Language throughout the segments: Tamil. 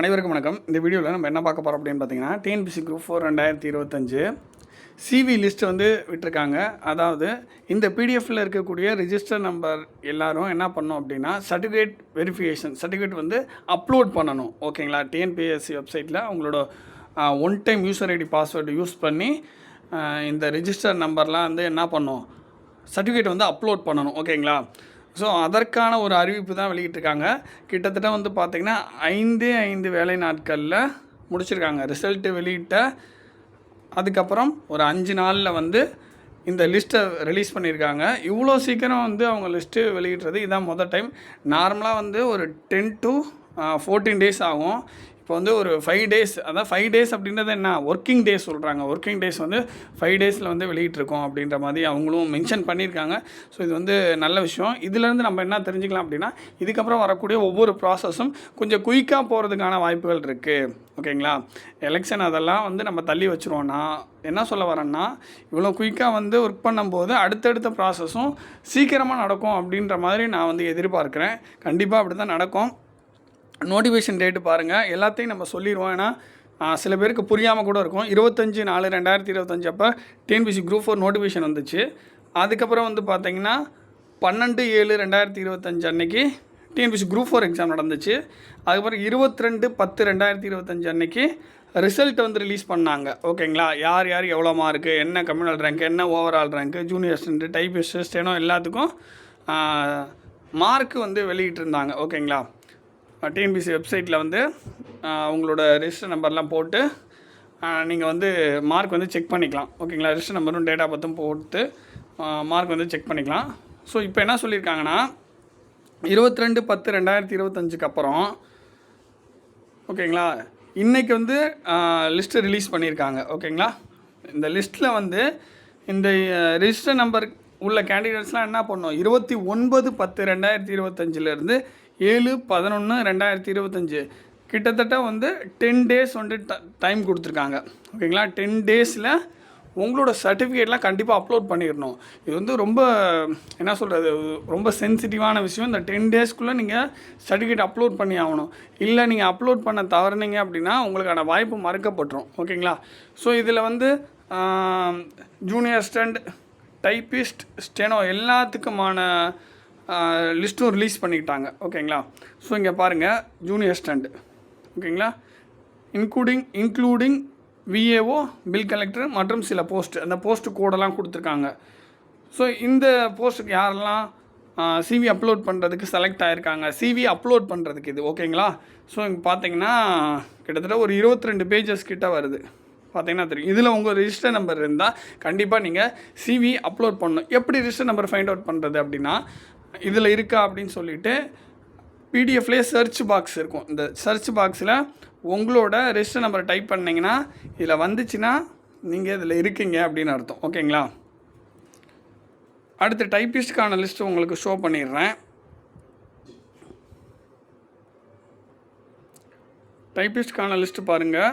அனைவருக்கும் வணக்கம். இந்த வீடியோவில் நம்ம என்ன பார்க்க போகிறோம் அப்படின்னு பார்த்தீங்கன்னா டிஎன்பிசி குரூப் ஃபோர் ரெண்டாயிரத்தி இருபத்தஞ்சு சிவி லிஸ்ட் வந்து விட்டுருக்காங்க. அதாவது இந்த பிடிஎஃப்பில் இருக்கக்கூடிய ரிஜிஸ்டர் நம்பர் எல்லாரும் என்ன பண்ணோம் அப்படின்னா சர்டிஃபிகேட் வெரிஃபிகேஷன் சர்டிஃபிகேட் வந்து அப்லோட் பண்ணணும். ஓகேங்களா டிஎன்பிஎஸ்சி வெப்சைட்டில் உங்களோட one time user ID password use பண்ணி இந்த ரிஜிஸ்டர் நம்பர்லாம் வந்து என்ன பண்ணும் சர்டிஃபிகேட் வந்து அப்லோட் பண்ணணும். ஓகேங்களா ஸோ அதற்கான ஒரு அறிவிப்பு தான் வெளியிட்டிருக்காங்க. கிட்டத்தட்ட வந்து பார்த்திங்கன்னா ஐந்து ஐந்து வேலை நாட்களில் முடிச்சிருக்காங்க. ரிசல்ட்டு வெளியிட்ட அதுக்கப்புறம் ஒரு அஞ்சு நாளில் வந்து இந்த லிஸ்ட்டை ரிலீஸ் பண்ணியிருக்காங்க இவ்வளோ சீக்கிரம் வந்து அவங்க லிஸ்ட்டு வெளியிடுறது இதான் மொதல் டைம் நார்மலாக வந்து ஒரு டென் டு ஃபோர்டீன் டேஸ் ஆகும். இப்போ வந்து ஒரு ஃபைவ் டேஸ் அதான் ஃபைவ் டேஸ் அப்படின்றது என்ன? ஒர்க்கிங் டேஸ் சொல்கிறாங்க ஒர்க்கிங் டேஸ் வந்து ஃபைவ் டேஸில் வந்து வெளியிட்டிருக்கோம் அப்படின்ற மாதிரி அவங்களும் மென்ஷன் பண்ணியிருக்காங்க. ஸோ இது வந்து நல்ல விஷயம். இதுலேருந்து நம்ம என்ன தெரிஞ்சுக்கலாம் அப்படின்னா இதுக்கப்புறம் வரக்கூடிய ஒவ்வொரு ப்ராசஸும் கொஞ்சம் குயிக்காக போகிறதுக்கான வாய்ப்புகள் இருக்குது ஓகேங்களா? எலெக்ஷன் அதெல்லாம் வந்து நம்ம தள்ளி வச்சுருவோன்னா என்ன சொல்ல வரேன்னா இவ்வளோ குயிக்காக வந்து ஒர்க் பண்ணும்போது அடுத்தடுத்த ப்ராசஸும் சீக்கிரமாக நடக்கும் அப்படின்ற மாதிரி நான் வந்து எதிர்பார்க்குறேன். கண்டிப்பாக அப்படி தான் நடக்கும். நோட்டிஃபிகேஷன் டேட்டு பாருங்கள் எல்லாத்தையும் நம்ம சொல்லிடுவோம் ஏன்னா சில பேருக்கு புரியாமல் கூட இருக்கும். இருபத்தஞ்சி நாலு ரெண்டாயிரத்தி இருபத்தஞ்சு அப்போ டிஎன்பிசி குரூப் ஃபோர் நோட்டிஃபிகேஷன் வந்துச்சு. அதுக்கப்புறம் வந்து பார்த்தீங்கன்னா பன்னெண்டு ஏழு ரெண்டாயிரத்தி இருபத்தஞ்சு அன்னைக்கு டிஎன்பிசி குரூப் ஃபோர் எக்ஸாம் நடந்துச்சு. அதுக்கப்புறம் இருபத்தி ரெண்டு பத்து ரெண்டாயிரத்தி இருபத்தஞ்சு அன்னைக்கு ரிசல்ட் வந்து ரிலீஸ் பண்ணாங்க. ஓகேங்களா? யார் யார் எவ்வளோ மார்க்கு என்ன கம்யூனல் ரேங்க் என்ன overall rank junior student typist steno எல்லாத்துக்கும் மார்க் வந்து வெளியிட்டிருந்தாங்க. ஓகேங்களா? டிஎன்பிசி வெப்சைட்டில் வந்து உங்களோட ரெஜிஸ்டர் நம்பர்லாம் போட்டு நீங்கள் வந்து மார்க் வந்து செக் பண்ணிக்கலாம். ஓகேங்களா ரெஜிஸ்டர் நம்பரும் டேட்டா பற்றும் போட்டு மார்க் வந்து செக் பண்ணிக்கலாம். ஸோ இப்போ என்ன சொல்லியிருக்காங்கன்னா இருபத்தி ரெண்டு பத்து ரெண்டாயிரத்தி இருபத்தஞ்சுக்கு அப்புறம் ஓகேங்களா இன்றைக்கி வந்து லிஸ்ட்டு ரிலீஸ் பண்ணியிருக்காங்க. ஓகேங்களா இந்த லிஸ்ட்டில் வந்து இந்த ரிஜிஸ்டர் நம்பர் உள்ள கேண்டிடேட்ஸ்லாம் என்ன பண்ணோம்? இருபத்தி ஒன்பது பத்து ரெண்டாயிரத்தி இருபத்தஞ்சிலேருந்து ஏழு பதினொன்று ரெண்டாயிரத்தி இருபத்தஞ்சு. கிட்டத்தட்ட வந்து டென் டேஸ் வந்து ட டைம் கொடுத்துருக்காங்க. ஓகேங்களா? டென் டேஸில் உங்களோட சர்டிஃபிகேட்லாம் கண்டிப்பாக அப்லோட் பண்ணிடணும். இது வந்து ரொம்ப என்ன சொல்கிறது ரொம்ப சென்சிட்டிவான விஷயம். இந்த டென் டேஸ்க்குள்ளே நீங்கள் சர்டிஃபிகேட் அப்லோட் பண்ணி ஆகணும். இல்லை நீங்கள் அப்லோட் பண்ண தவறுனீங்க அப்படின்னா உங்களுக்கான வாய்ப்பு மறுக்கப்பட்டுரும். ஓகேங்களா? ஸோ இதில் வந்து ஜூனியர் ஸ்டண்ட் டைப்பிஸ்ட் ஸ்டெனோ எல்லாத்துக்குமான லிஸ்ட்டும் ரிலீஸ் பண்ணிக்கிட்டாங்க. ஓகேங்களா? ஸோ இங்கே பாருங்கள் ஜூனியர் ஸ்டண்ட் ஓகேங்களா? Including including VAO bill collector மற்றும் சில போஸ்ட் அந்த போஸ்ட் கோடெல்லாம் கொடுத்துருக்காங்க. ஸோ இந்த போஸ்ட்டுக்கு யாரெல்லாம் சிவி அப்லோட் பண்ணுறதுக்கு செலக்ட் ஆகிருக்காங்க சிவி அப்லோட் பண்ணுறதுக்கு இது. ஓகேங்களா? ஸோ இங்கே பார்த்தீங்கன்னா கிட்டத்தட்ட ஒரு இருபத்தி ரெண்டு பேஜஸ் கிட்டே வருது. பார்த்தீங்கன்னா தெரியும். இதில் உங்கள் ரிஜிஸ்டர் நம்பர் இருந்தால் கண்டிப்பாக நீங்கள் சிவி அப்லோட் பண்ணணும். எப்படி ரிஜிஸ்டர் நம்பர் ஃபைண்ட் அவுட் பண்ணுறது அப்படின்னா இதில் இருக்கா அப்படின்னு சொல்லிவிட்டு பிடிஎஃப்லேயே சர்ச் பாக்ஸ் இருக்கும். இந்த சர்ச் பாக்ஸில் உங்களோட ரெஜிஸ்டர் நம்பரை டைப் பண்ணிங்கன்னா இதில் வந்துச்சுன்னா நீங்கள் இதில் இருக்கீங்க அப்படின்னு அர்த்தம். ஓகேங்களா? அடுத்து டைப்பிஸ்டுக்கான லிஸ்ட்டு உங்களுக்கு ஷோ பண்ணிடுறேன். டைப்பிஸ்டுக்கான லிஸ்ட்டு பாருங்கள்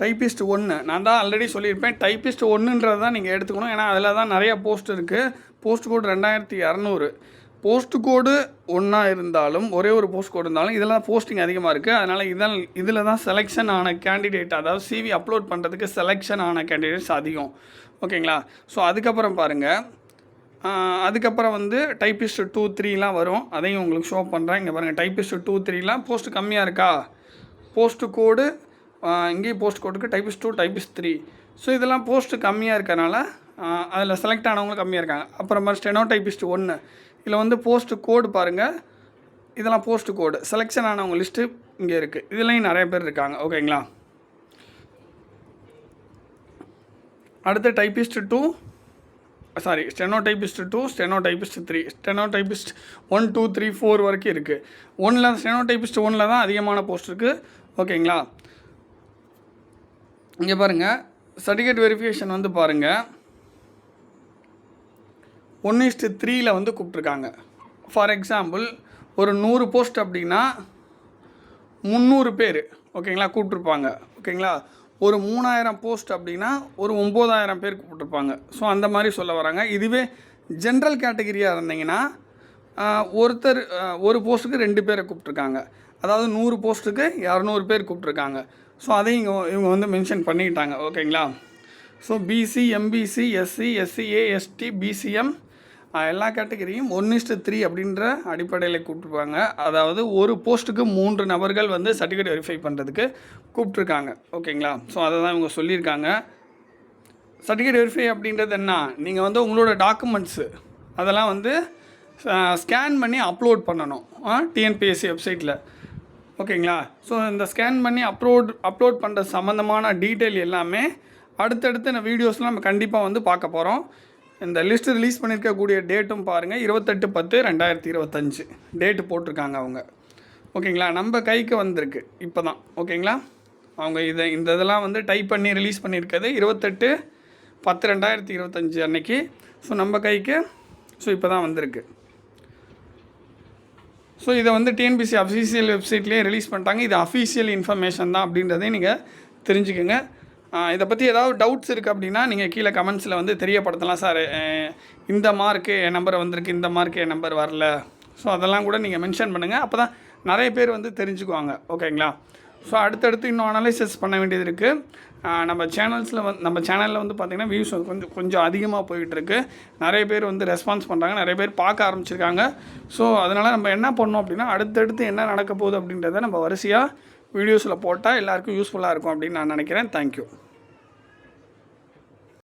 டைப்பிஸ்ட் ஒன்று நான் தான் ஆல்ரெடி சொல்லியிருப்பேன். டைப்பிஸ்ட் ஒன்றுன்றது தான் நீங்கள் எடுத்துக்கணும். ஏன்னா அதில் தான் நிறைய போஸ்ட் இருக்குது போஸ்ட் கோடு ரெண்டாயிரத்தி இரநூறு போஸ்ட் கோடு ஒன்றா இருந்தாலும் ஒரே ஒரு போஸ்ட் கோடு இருந்தாலும் இதெல்லாம் போஸ்டிங் அதிகமாக இருக்குது அதனால் இதில் இதில் தான் செலெக்ஷன் ஆன கேண்டிடேட் அதாவது சிவி அப்லோட் பண்ணுறதுக்கு செலெக்ஷன் ஆன கேண்டிடேட்ஸ் அதிகம். ஓகேங்களா? ஸோ அதுக்கப்புறம் பாருங்கள் அதுக்கப்புறம் வந்து டைப்பிஸ்ட் டூ த்ரீலாம் வரும். அதையும் உங்களுக்கு ஷோ பண்ணுறேன் இங்கே பாருங்கள் டைப்பிஸ்ட் டூ த்ரீலாம் போஸ்ட் கம்மியாக இருக்கா? போஸ்ட் கோடு இங்கேயும் post கோடுக்கு typist two typist three so இதெல்லாம் போஸ்ட்டு கம்மியாக இருக்கறனால அதில் செலக்ட் ஆனவங்களும் கம்மியாக இருக்காங்க. அப்புறமா ஸ்டெனோடைபிஸ்ட்டு ஒன்று இதில் வந்து போஸ்ட்டு கோடு பாருங்கள் இதெல்லாம் போஸ்ட் கோடு செலெக்ஷன் ஆனவங்க லிஸ்ட்டு இங்கே இருக்குது இதுலேயும் நிறைய பேர் இருக்காங்க. ஓகேங்களா அடுத்து typist two sorry steno typist two steno typist three steno typist one two three four வரைக்கும் இருக்குது ஒன்றில் ஸ்டெனோ டைப்பிஸ்ட் ஒனில் தான் அதிகமான போஸ்ட் இருக்குது ஓகேங்களா இங்கே பாருங்கள் சர்டிஃபிகேட் வெரிஃபிகேஷன் வந்து பாருங்கள் ஒன் இஸ்ட்டு த்ரீயில் வந்து கூப்பிட்ருக்காங்க ஃபார் எக்ஸாம்பிள் ஒரு நூறு போஸ்ட் அப்படின்னா முந்நூறு பேர் ஓகேங்களா கூப்பிட்ருப்பாங்க ஓகேங்களா ஒரு மூணாயிரம் போஸ்ட் அப்படின்னா ஒரு ஒம்பதாயிரம் பேர் கூப்பிட்ருப்பாங்க ஸோ அந்த மாதிரி சொல்ல வராங்க. இதுவே ஜென்ரல் கேட்டகரியாக இருந்தீங்கன்னா ஒருத்தர் ஒரு போஸ்ட்டுக்கு ரெண்டு பேரை கூப்பிட்ருக்காங்க அதாவது நூறு போஸ்ட்டுக்கு இரநூறு பேர் கூப்பிட்ருக்காங்க ஸோ அதையும் இங்கே இவங்க வந்து மென்ஷன் பண்ணிக்கிட்டாங்க ஓகேங்களா so BC MBC SC SCA ST BCM எல்லா கேட்டகரியும் ஒன் இஸ்ட்டு த்ரீ அப்படின்ற அடிப்படையில் கூப்பிட்ருப்பாங்க அதாவது ஒரு போஸ்ட்டுக்கு மூன்று நபர்கள் வந்து சர்டிஃபிகேட் வெரிஃபை பண்ணுறதுக்கு கூப்பிட்ருக்காங்க ஓகேங்களா? ஸோ அதை தான் இவங்க சொல்லியிருக்காங்க. சர்டிஃபிகேட் வெரிஃபை அப்படின்றது என்ன? நீங்கள் வந்து உங்களோட டாக்குமெண்ட்ஸு அதெல்லாம் வந்து ஸ்கேன் பண்ணி அப்லோட் பண்ணணும். டிஎன்பிஎஸ்சி வெப்சைட்டில் ஓகேங்களா? ஸோ இந்த ஸ்கேன் பண்ணி அப்லோட் அப்லோட் பண்ணுற சம்மந்தமான டீட்டெயில் எல்லாமே அடுத்தடுத்து இந்த வீடியோஸ்லாம் நம்ம கண்டிப்பாக வந்து பார்க்க போகிறோம் இந்த லிஸ்ட் ரிலீஸ் பண்ணியிருக்கக்கூடிய டேட்டும் பாருங்கள் இருபத்தெட்டு பத்து ரெண்டாயிரத்தி இருபத்தஞ்சு. டேட்டு போட்டிருக்காங்க அவங்க. ஓகேங்களா? நம்ம கைக்கு வந்திருக்கு. இப்போ தான் ஓகேங்களா? அவங்க இதை இந்த இதெல்லாம் வந்து டைப் பண்ணி ரிலீஸ் பண்ணியிருக்கிறது இருபத்தெட்டு பத்து ரெண்டாயிரத்தி இருபத்தஞ்சி அன்னைக்கு. ஸோ நம்ம கைக்கு ஸோ இப்போ தான் வந்திருக்கு. ஸோ இதை வந்து டிஎன்பிசி அஃபீஷியல் வெப்சைட்லேயே ரிலீஸ் பண்ணிட்டாங்க. இது அஃபீஷியல் இன்ஃபர்மேஷன் தான் அப்படின்றதையும் நீங்கள் தெரிஞ்சுக்கோங்க. இதை பற்றி ஏதாவது டவுட்ஸ் இருக்குது அப்படின்னா நீங்கள் கீழே கமெண்ட்ஸில் வந்து தெரியப்படுத்தலாம் சார். இந்த மார்க்கு என் நம்பர் வந்திருக்கு இந்த மார்க்கு என் நம்பர் வரல. ஸோ அதெல்லாம் கூட நீங்கள் மென்ஷன் பண்ணுங்கள் அப்போ தான் நிறைய பேர் வந்து தெரிஞ்சுக்குவாங்க. ஓகேங்களா ஸோ அடுத்தடுத்து இன்னும் அனலைசிஸ் பண்ண வேண்டியது இருக்குது நம்ம சேனல்ஸில் வந்து நம்ம சேனலில் வந்து பார்த்திங்கன்னா வியூஸ் கொஞ்சம் கொஞ்சம் அதிகமாக போயிட்டுருக்கு. நிறைய பேர் வந்து ரெஸ்பான்ஸ் பண்ணுறாங்க நிறைய பேர் பார்க்க ஆரம்பிச்சிருக்காங்க. ஸோ அதனால் நம்ம என்ன பண்ணோம் அப்படின்னா அடுத்தடுத்து என்ன நடக்க போகுது அப்படின்றத நம்ம வரிசையாக வீடியோஸில் போட்டால் எல்லாருக்கும் யூஸ்ஃபுல்லாக இருக்கும் அப்படின்னு நான் நினைக்கிறேன். தேங்க்யூ